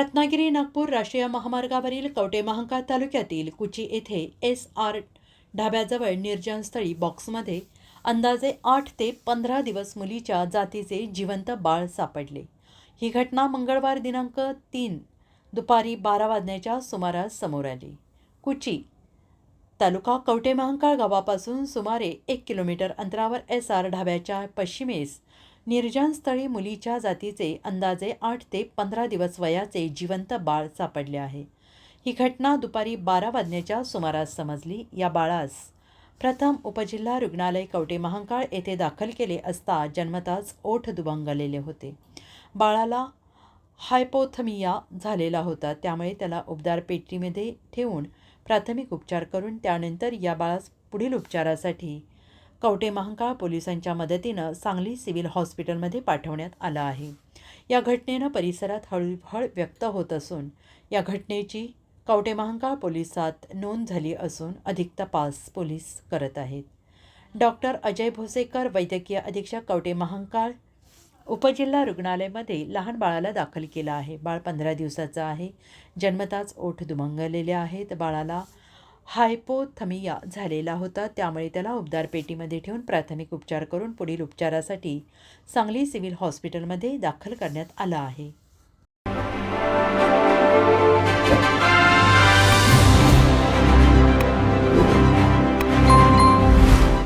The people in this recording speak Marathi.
रत्नागिरी नागपूर राष्ट्रीय महामार्गावरील कवटे महांकाळ तालुक्यातील कुची येथे एस आर ढाब्याजवळ निर्जनस्थळी बॉक्समध्ये अंदाजे आठ ते पंधरा दिवस मुलीच्या जातीचे जिवंत बाळ सापडले. ही घटना मंगळवार दिनांक तीन दुपारी बारा वाजण्याच्या सुमारास समोर आली. कुची तालुका कवटे महांकाळ गावापासून सुमारे एक किलोमीटर अंतरावर एस आर ढाब्याच्या पश्चिमेस निर्जनस्थळी मुलीच्या जातीचे अंदाजे आठ ते पंधरा दिवस वयाचे जिवंत बाळ सापडले आहे. ही घटना दुपारी बारा वाजण्याच्या सुमारास समजली. या बाळास प्रथम उपजिल्हा रुग्णालय कवटे महांकाळ येथे दाखल केले असता जन्मताच ओठ दुभंगलेले होते. बाळाला हायपोथमिया झालेला होता. त्यामुळे त्याला उपदार पेटीमध्ये ठेवून प्राथमिक उपचार करून त्यानंतर या बाळास पुढील उपचारासाठी कवटे महांकाळ पोलिसांच्या मदतीनं सांगली सिव्हिल हॉस्पिटलमध्ये पाठवण्यात आलं आहे. या घटनेनं परिसरात हळूहळ व्यक्त होत असून या घटनेची कवटे महांकाळ पोलिसात नोंद झाली असून अधिक तपास पोलीस करत आहेत. डॉक्टर अजय भोसेकर वैद्यकीय अधीक्षक कवटे महांकाळ उपजिल्हा रुग्णालयामध्ये लहान बाळाला दाखल केलं आहे. बाळ पंधरा दिवसाचं आहे. जन्मताच ओठ दुमंगलेले आहेत. बाळाला हायपोथमिया झालेला होता. त्यामुळे त्याला उपदार पेटीमध्ये ठेवून प्राथमिक उपचार करून पुढील उपचारासाठी सांगली सिव्हिल हॉस्पिटलमध्ये दाखल करण्यात आलं आहे.